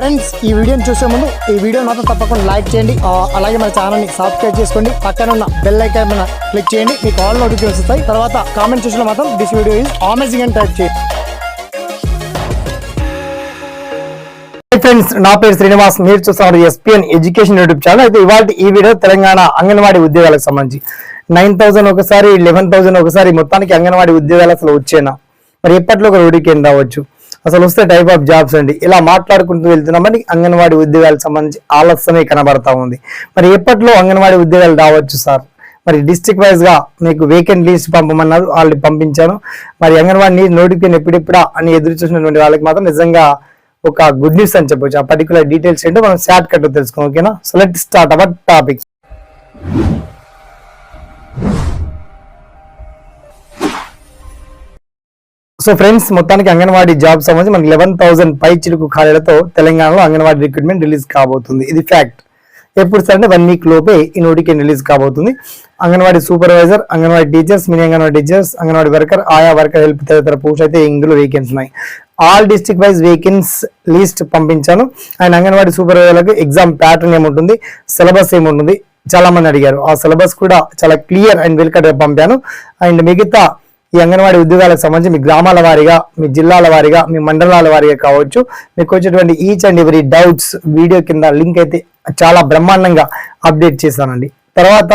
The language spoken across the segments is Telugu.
ఫ్రెండ్స్ ఈ వీడియోని చూసే ముందు ఈ వీడియో మాత్రం తప్పకుండా లైక్ చేయండి. అలాగే మన ఛానల్ని సబ్స్క్రైబ్ చేసుకోండి. పక్కన ఉన్న బెల్ ఐకాన్ మీద క్లిక్ చేయండి. మీకు ఆల్ నోటిఫికేషన్ వస్తాయి. తర్వాత కామెంట్ చూసిన మాత్రం దిస్ వీడియో ఈజ్ అమేజింగ్ అని టైప్ చేయండి. ఫ్రెండ్స్ నా పేరు శ్రీనివాస్. మీరు చూస్తున్నారు ఎస్పీఎన్ ఎడ్యుకేషన్ యూట్యూబ్ ఛానల్ అయితే ఇవాళ ఈ వీడియో తెలంగాణ అంగన్వాడీ ఉద్యోగాలకు సంబంధించి. నైన్ థౌసండ్ ఒకసారి లెవెన్ థౌసండ్ ఒకసారి మొత్తానికి అంగన్వాడీ ఉద్యోగాలు అసలు వచ్చేనా? మరి ఎప్పట్లో ఒక రోడ్డుకి ఏం రావచ్చు? అసలు వస్తే టైప్ ఆఫ్ జాబ్స్ అండి. ఇలా మాట్లాడుకుంటూ వెళ్తున్నామని అంగన్వాడీ ఉద్యోగాలకు సంబంధించి ఆలస్యమే కనబడతా ఉంది. మరి ఎప్పట్లో అంగన్వాడీ ఉద్యోగాలు రావచ్చు సార్? మరి డిస్ట్రిక్ట్ వైజ్గా మీకు వేకెంట్ లీస్ట్ పంపమన్నారు వాళ్ళు పంపించాను మరి అంగన్వాడీ నోటిఫికేషన్ ఎప్పుడెప్పుడా అని ఎదురు చూసినటువంటి వాళ్ళకి మాత్రం నిజంగా ఒక గుడ్ న్యూస్ అని చెప్పొచ్చు. ఆ పర్టికులర్ డీటెయిల్స్ ఏంటో మనం షార్ట్ కట్ తెలుసుకోం ఓకేనా? So let start our topic so friends మొత్తానికి అంగన్వాడీ జాబ్ సంబంధించి మనకి లెవెన్ థౌసండ్ పై చిలుకు ఖాళీలతో తెలంగాణలో అంగన్వాడీ రిక్రూట్మెంట్ రిలీజ్ కాబోతుంది. ఇది ఫ్యాక్ట్. ఎప్పుడు సార్ అంటే వన్ వీక్ లోపే ఈ నోటిఫికేషన్ రిలీజ్ కాబోతుంది. Anganwadi supervisor anganwadi teachers mini anganwadi teachers anganwadi worker ఆయా వర్కర్ హెల్ప్ తదితర పోస్ట్ అయితే ఇందులో వేకెన్స్ ఉన్నాయి. All district wise vacancies list పంపించాను. అండ్ అంగన్వాడీ సూపర్వైజర్లకు ఎగ్జామ్ ప్యాటర్న్ ఏముంటుంది? సిలబస్ ఏముంటుంది? చాలా మంది అడిగారు. ఆ సిలబస్ కూడా చాలా క్లియర్ అండ్ వెల్కట్గా పంపాను. అండ్ మిగతా ఈ అంగన్వాడీ ఉద్యోగాలకు సంబంధించి మీ గ్రామాల వారీగా మీ జిల్లాల వారీగా మీ మండలాల వారీగా కావచ్చు. మీకు వచ్చేటువంటి each and every doubts video కింద లింక్ అయితే చాలా బ్రహ్మాండంగా అప్డేట్ చేశానండి తర్వాత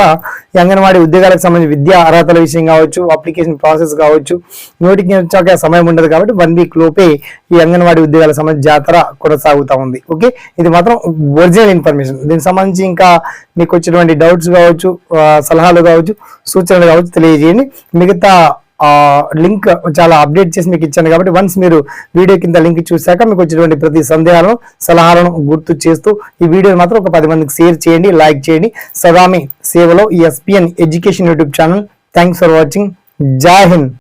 ఈ అంగన్వాడీ ఉద్యోగాలకు సంబంధించి విద్యా అర్హతల విషయం కావచ్చు అప్లికేషన్ ప్రాసెస్ కావచ్చు నోటికి వచ్చాక సమయం ఉండదు కాబట్టి వన్ వీక్ లోపే ఈ అంగన్వాడీ ఉద్యోగాలకు సంబంధించి జాతర కొనసాగుతూ ఉంది. ఓకే? ఇది మాత్రం ఒరిజినల్ ఇన్ఫర్మేషన్. దీనికి సంబంధించి ఇంకా మీకు వచ్చినటువంటి డౌట్స్ కావచ్చు సలహాలు కావచ్చు సూచనలు కావచ్చు తెలియజేయండి. మిగతా లింక్ చాలా అప్డేట్ చేసి మీకు ఇచ్చాను కాబట్టి వన్స్ మీరు వీడియో కింద లింక్ చూశాక మీకు వచ్చినటువంటి ప్రతి సందేహాలను సలహాలను గుర్తు చేస్తూ ఈ వీడియో మాత్రం ఒక పది మందికి షేర్ చేయండి లైక్ చేయండి. సదామి సేవలో ఈ SPN education YouTube channel. Thanks for watching Jai Hind.